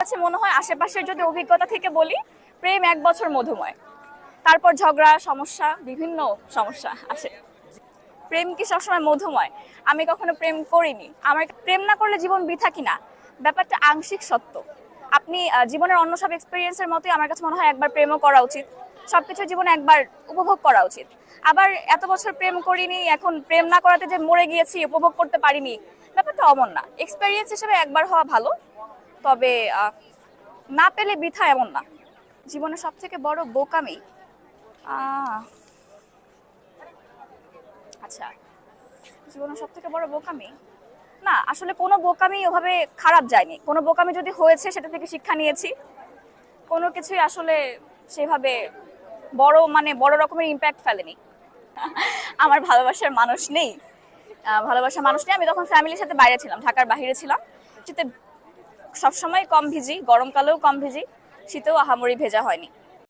কাছে মনে হয় আশেপাশের যদি অভিজ্ঞতা থেকে বলি, প্রেম এক বছর মধুময়। তারপর ঝগড়া, সমস্যা, বিভিন্ন সমস্যা আছে। প্রেম কি সবসময় মধুময়? আমি কখনো প্রেম করিনি। আমার প্রেম না করলে জীবন বৃথা কিনা? ব্যাপারটা আংশিক সত্য। আপনি জীবনের অন্য সব এক্সপিরিয়েন্সের মতোই আমার কাছে মনে হয় একবার প্রেমও করা উচিত। সবকিছু জীবনে একবার উপভোগ করা উচিত। আবার এত বছর প্রেম করিনি, এখন প্রেম না করাতে যে মরে গিয়েছি, উপভোগ করতে পারিনি, ব্যাপারটা অমন না। এক্সপিরিয়েন্স হিসেবে একবার হওয়া ভালো। তবে না পেলে বৃথা এমন না। জীবনে সব থেকে বড় বোকামি। আচ্ছা জীবনের সব থেকে বড় বোকামি? না, আসলে কোনো বোকামি ওভাবে খারাপ যায়নি। কোনো বোকামি যদি হয়েছে, সেটা থেকে শিক্ষা নিয়েছি। কোনো কিছুই আসলে সেভাবে বড় মানে বড় রকমের ইম্প্যাক্ট ফেলেনি। আমার ভালোবাসার মানুষ নেই। ভালোবাসার মানুষ নেই। আমি তখন ফ্যামিলির সাথে বাইরে ছিলাম, ঢাকার বাইরে ছিলাম। শীতে সবসময় কম ভিজি গরমকালেও কম ভিজি শীতেও আহামরি ভেজা হয়নি।